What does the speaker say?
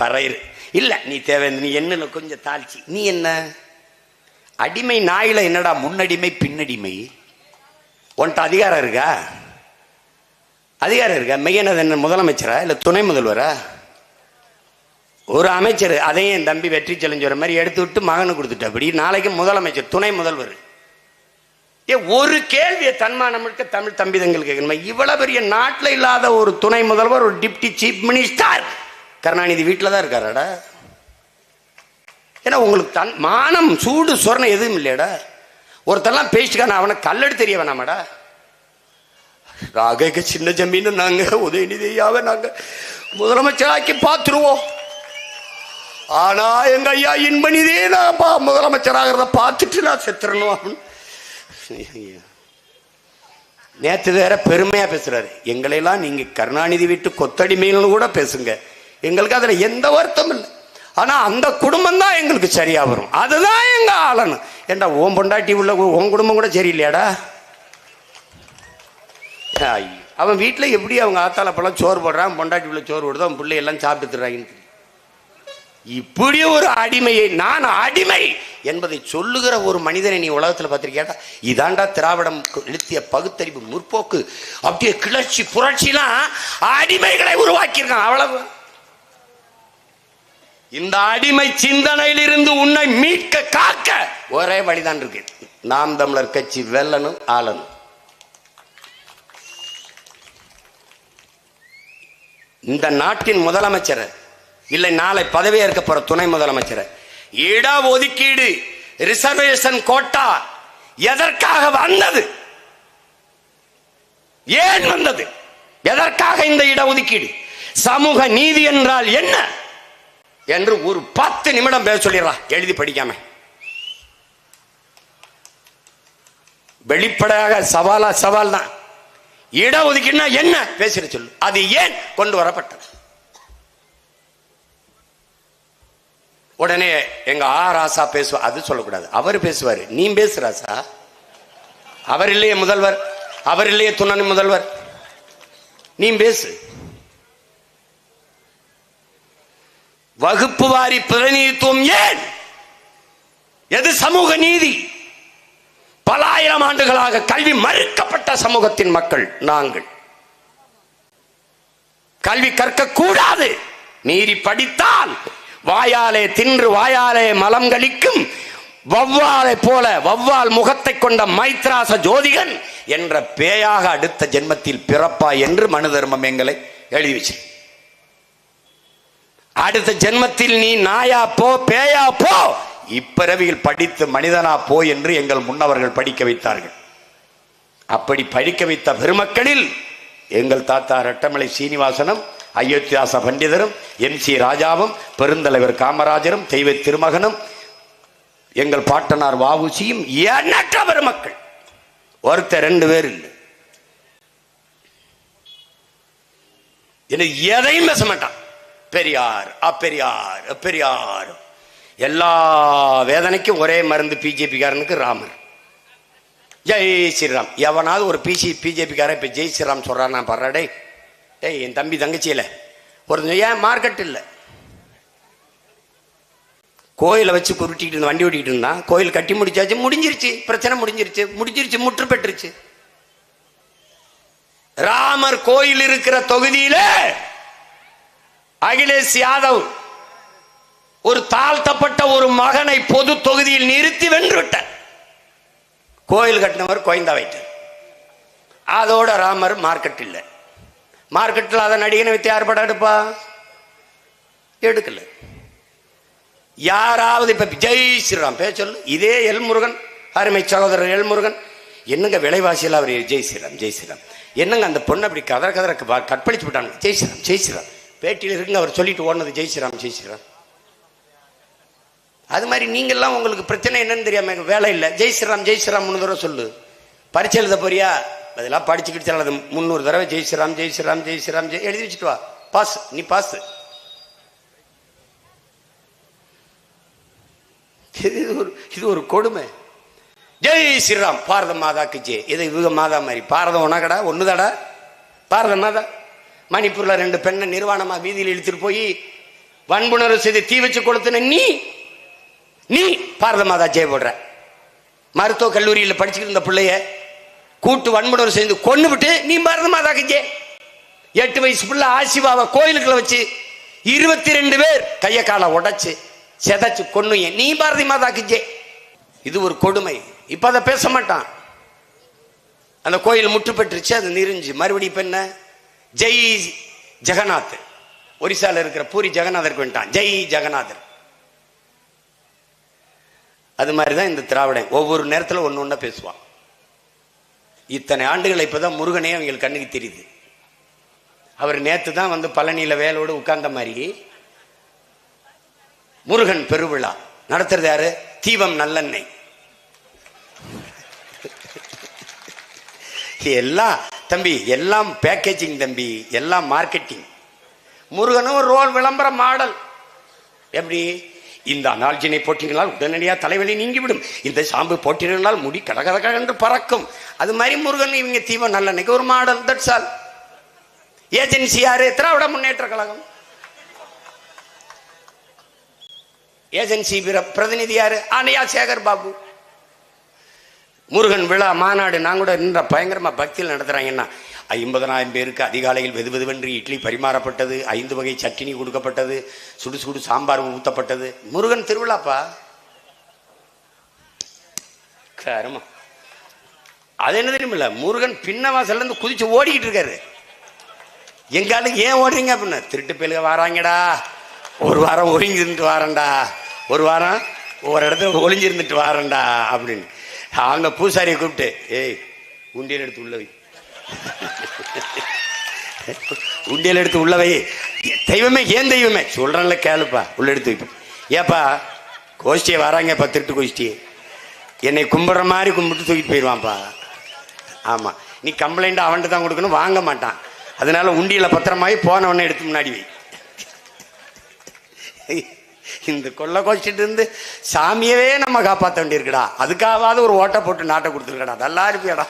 பறையிரு. இல்லை நீ தேவை நீ என்ன கொஞ்சம் தாழ்ச்சி. நீ என்ன? அடிமை நாயில என்னடா முன்னடிமை பின்னடிமை? உன்ட்ட அதிகாரம் இருக்கா? அதிகாரம் இருக்கா? மெய்யனது என்ன முதலமைச்சரா? இல்லை துணை முதல்வரா? ஒரு அமைச்சர் அதையும் என் தம்பி வெற்றி செலஞ்சுற மாதிரி எடுத்து விட்டு மகனு கொடுத்துட்டு அப்படி நாளைக்கு முதலமைச்சர் துணை முதல்வர். ஏ ஒரு கேள்வியை தன்மானம் இருக்க தமிழ் தம்பி தங்களுக்கு கேட்கணுமா? இவ்வளவு பெரிய நாட்டில் இல்லாத ஒரு துணை முதல்வர் ஒரு டிப்டி சீஃப் மினிஸ்டர். கருணாநிதி வீட்டில் தான் இருக்காராடா? ஏன்னா உங்களுக்கு தன் மானம் சூடு சொரணம் எதுவும் இல்லையாடா. ஒருத்தெல்லாம் பேசிட்டுக்கான அவனை கல்லெடு தெரிய வேணாமாடா. ராக சின்ன ஜமீன் நாங்கள் உதயநிதியாவை நாங்கள் முதலமைச்சராக்கி பார்த்துருவோம். ஆனா எங்க ஐயா இன்பனிதே நான் பா முதலமைச்சராகிறத பார்த்துட்டு நான் செத்துறணும் அப்படின்னு. நேற்று வேற பெருமையா பேசுறாரு. எங்களையெல்லாம் நீங்க கருணாநிதி வீட்டு கொத்தடிமைன்னு கூட பேசுங்க. எங்களுக்கு அதில் எந்த வருத்தம் இல்லை. ஆனால் அந்த குடும்பம் தான் எங்களுக்கு சரியாக வரும். அதுதான் எங்கள் ஆளணும். ஏண்டா ஓம் பொண்டாட்டி உள்ள உன் குடும்பம் கூட சரியில்லையாடா? ஐயோ. அவன் வீட்டில் எப்படி அவங்க ஆத்தால பழம் சோறு போடுறான் பொண்டாட்டி உள்ள சோறு போடுது அவன் பிள்ளையெல்லாம் சாப்பிட்டுறாங்கன்னு இப்படி ஒரு அடிமையை நான் அடிமை என்பதை சொல்லுகிற ஒரு மனிதனை நீ உலகத்தில் பார்த்துருக்கியாடா? இதாண்டா திராவிடம் எழுத்திய பகுத்தறிவு முற்போக்கு. அப்படியே கிளர்ச்சி புரட்சிலாம் அடிமைகளை உருவாக்கியிருக்கான் அவ்வளவு. இந்த அடிமை சிந்தனையிலிருந்து உன்னை மீட்க காக்க. ஒரே வழிதான் இருக்கு. நாம் தமிழர் கட்சி வெல்லனும் ஆளனும் இந்த நாட்டின் முதலமைச்சர் இல்லை நாளை பதவியேற்க போற துணை முதலமைச்சர் இட ஒதுக்கீடு ரிசர்வேஷன் கோட்டா எதற்காக வந்தது? ஏன் வந்தது? எதற்காக இந்த இடஒதுக்கீடு? சமூக நீதி என்றால் என்ன? என்று ஒரு பத்து நிமிடம் பேச சொல்லிடுறா. எழுதி படிக்காம. வெளிப்படையாக சவாலா சவால் தான். இடஒதுக்கீடுனா என்ன? பேசிட சொல்லு. அது ஏன் கொண்டு வரப்பட்டது? உடனே எங்க ஆ ராசா பேசுவா அது சொல்லக்கூடாது. அவர் பேசுவாரு. நீ பேசு ராசா அவர் இல்லையே முதல்வர். அவர் இல்லையே துணை முதல்வர். நீ பேசு. வகுப்பு வாரி பிரதிநிதித்துவம் ஏன்? எது சமூக நீதி? பல ஆயிரம் ஆண்டுகளாக கல்வி மறுக்கப்பட்ட சமூகத்தின் மக்கள் நாங்கள். கல்வி கற்க கூடாது மீறி படித்தால் வாயாலே தின்று வாயாலே மலம் கழிக்கும். வவ்வாலை போல வவ்வால் முகத்தை கொண்ட மைத்ராச ஜோதிகன் என்ற பேயாக அடுத்த ஜென்மத்தில் பிறப்பா என்று மனு தர்மம் எங்களை எழுதி வச்சு அடுத்த ஜென்மத்தில் நீ நாயா போ பேயா போ. இப்பிறவியில் படித்து மனிதனா போ என்று எங்கள் முன்னவர்கள் படிக்க வைத்தார்கள். அப்படி படிக்க வைத்த பெருமக்களில் எங்கள் தாத்தா ரெட்டமலை சீனிவாசனும் அயோத்தியாச பண்டிதரும் எம் சி ராஜாவும் பெருந்தலைவர் காமராஜரும் தெய்வ திருமகனும் எங்கள் பாட்டனார் வாவுசியும் எண்ணற்ற பெருமக்கள். ஒருத்தர் ரெண்டு பேர் இல்லை. எனக்கு எதையும் பேச மாட்டான். பெரியார் அப்பெரியார் பெரியார் எல்லா வேதனைக்கும் ஒரே மருந்து பிஜேபிக்காரனுக்கு ராமர். ஜெய் ஸ்ரீராம். எவனாவது ஒரு பிசி பிஜேபிக்காரன் இப்போ ஜெய் ஸ்ரீராம் சொல்கிறான் நான் படுறா டேய் டேய் என் தம்பி தங்கச்சியில். ஒரு ஏன் மார்க்கெட் இல்லை? கோயிலை வச்சு குருட்டிக்கிட்டு இருந்த வண்டி ஓட்டிக்கிட்டு இருந்தான். கோயில் கட்டி முடிச்சாச்சு முடிஞ்சிருச்சு. பிரச்சனை முடிஞ்சிருச்சு. முடிஞ்சிருச்சு முற்று பெற்றுச்சு. ராமர் கோயில் இருக்கிற தொகுதியில அகிலேஷ் யாதவ் ஒரு தாழ்த்தப்பட்ட ஒரு மகனை பொது தொகுதியில் நிறுத்தி வென்று விட்டார் கோயில் கட்டினவர் கோயந்தா வைத்தார் அதோட ராமர் மார்க்கெட் இல்லை. மார்க்கெட்டில் அதை நடிகனை வித்து யார் படம் எடுப்பா? எடுக்கல. யாராவது இப்ப ஜெய் ஸ்ரீராம் பேர் சொல்லு. இதே எல்முருகன் அருமை சகோதரர் எல்முருகன் என்னங்க விலைவாசியில் அவர்? ஜெய் ஸ்ரீராம் ஜெய் ஸ்ரீராம். என்னங்க அந்த பொண்ணை அப்படி கதற கதற க- கற்பழிச்சு விட்டாங்க ஜெய் ஸ்ரீராம் ஜெய் ஸ்ரீராம். பேட்டியில் இருக்குன்னு அவர் சொல்லிட்டு ஓடினது ஜெய் ஸ்ரீராம் ஜெய் ஸ்ரீராம் அது மாதிரி நீங்கள்லாம் உங்களுக்கு பிரச்சனை என்னன்னு தெரியாம எங்க வேலை இல்லை. ஜெய் ஸ்ரீராம் ஜெய் மூணு தடவை சொல்லு. பரிச்சை எழுத போறியா? அதெல்லாம் படிச்சுக்கிட்டு அது முந்நூறு தடவை ஜெய்ஸ்ராம் ஜெய் ஜெய் எழுதி வச்சுட்டு வா. பாஸ் நீ பாஸ் இது ஒரு இது ஒரு கொடுமை. ஜெய் ஸ்ரீராம் பாரத மாதாக்கு ஜெய். இது இவங்க மாதா மாதிரி. பாரதம் உனக்கடா ஒன்றுதாடா பாரத மாதா? மணிப்பூர்ல ரெண்டு பெண்ணை நிர்வாணமா வீதியில் இழுத்துட்டு போய் வன்புணர்வு செய்து தீ வச்சு கொளுத்துன நீ நீ பாரத மாதா ஜெய போடுற. மருத்துவ கல்லூரியில் படிச்சுக்கிட்டு இருந்த பிள்ளைய கூட்டு வன்புணர்வு செய்து கொண்டு விட்டு நீ பாரத மாதாக்கு ஜெய எட்டு வயசு பிள்ளை ஆசிவாவை கோயிலுக்குள்ள வச்சு இருபத்தி ரெண்டு பேர் கைய காலை உடைச்சு செதைச்சு கொன்னு நீ பாரதி மாதாக்கு ஜெய் இது ஒரு கொடுமை. இப்போ அதை பேச மாட்டான். அந்த கோயில் முற்றுப்பட்டுருச்சு அது நெறிஞ்சு மறுபடியும் இப்போ என்ன? ஜெய் ஜெகநாத். ஒரிசால இருக்கிற பூரி ஜெகநாதருக்கு வந்துட்டான் ஜெய் ஜெகநாதர். அது மாதிரி தான் இந்த திராவிடன் ஒவ்வொரு நேரத்தில் ஒன்று ஒன்றா பேசுவான். இத்தனை ஆண்டுகள் இப்பதான் முருகனே அவங்களுக்கு கண்ணுக்கு தெரியுது. அவர் நேற்று தான் வந்து பழனியில் வேலோடு உட்கார்ந்த மாதிரி முருகன் பெருவிழா. நடத்துறது யாரு? தீபம் நல்லெண்ணெய். எல்லாம் தம்பி எல்லாம் பேக்கேஜிங் தம்பி எல்லாம் மார்க்கெட்டிங் முருகனும் ரோல் விளம்பர மாடல். எப்படி? இந்த அனால்ஜினை போட்டினால் உடனடியாக தலைவலி நீங்கிவிடும். இந்த சாம்பு போட்டினால் முடி கடகதக என்று பறக்கும். அது மாதிரி முருகன் இவங்க தீபம் நல்லெண்ணெய்க்கு ஒரு மாடல் தட்ஸ் ஆல் ஏஜென்சி யாரு? திராவிட முன்னேற்ற கழகம்? ஏஜென்சி பிரதிநிதி யாரு? ஆனையா சேகர் பாபு. முருகன் விழா மாநாடு நான் கூட நின்ற பயங்கரமாக பக்தியில் நடத்துகிறாங்கன்னா ஐம்பதனாயிரம் பேருக்கு அதிகாலையில் வெது வெதுவென்று இட்லி பரிமாறப்பட்டது ஐந்து வகை சட்டினி கொடுக்கப்பட்டது சுடு சுடு சாம்பார் ஊற்றப்பட்டது முருகன் திருவிழாப்பா? கருமா. அது என்ன தெரியுமில்ல? முருகன் பின்ன வாசல்லேருந்து குதிச்சு ஓடிக்கிட்டு இருக்காரு. எங்காலும் ஏன் ஓடுறீங்க அப்படின்னா திருட்டு பேலுக வராங்கடா. ஒரு வாரம் ஒதுங்கி இருந்துட்டு வாரேன்டா. ஒரு வாரம் ஒரு இடத்துல ஒளிஞ்சிருந்துட்டு வாரேன்டா அப்படின்னு. அவங்க பூசாரியை கூப்பிட்டு ஏய் உண்டியல் எடுத்து உள்ளவை உண்டியல் எடுத்து உள்ளவை தெய்வமே ஏன் தெய்வமே? சொல்றேன்ல கேளுப்பா உள்ள எடுத்து வைப்போம் ஏப்பா கோஷ்டியை வராங்க பத்து திருட்டு கோஷ்டியை. என்னை கும்பிட்ற மாதிரி கும்பிட்டு தூக்கிட்டு போயிடுவான்ப்பா ஆமாம் நீ கம்ப்ளைண்ட் அவன்கிட்ட தான் கொடுக்கணும் வாங்க மாட்டான். அதனால உண்டியில் பத்திரமாயி போனவொடனே எடுத்து முன்னாடி வை. இந்த கொள்ள கோச்சிட்டு இருந்து சாமியவே நம்ம காப்பாற்ற வேண்டியிருக்குடா. அதுக்காவது ஒரு ஓட்டை போட்டு நாட்டை கொடுத்துருக்கடா. நல்லா இருப்பியாடா.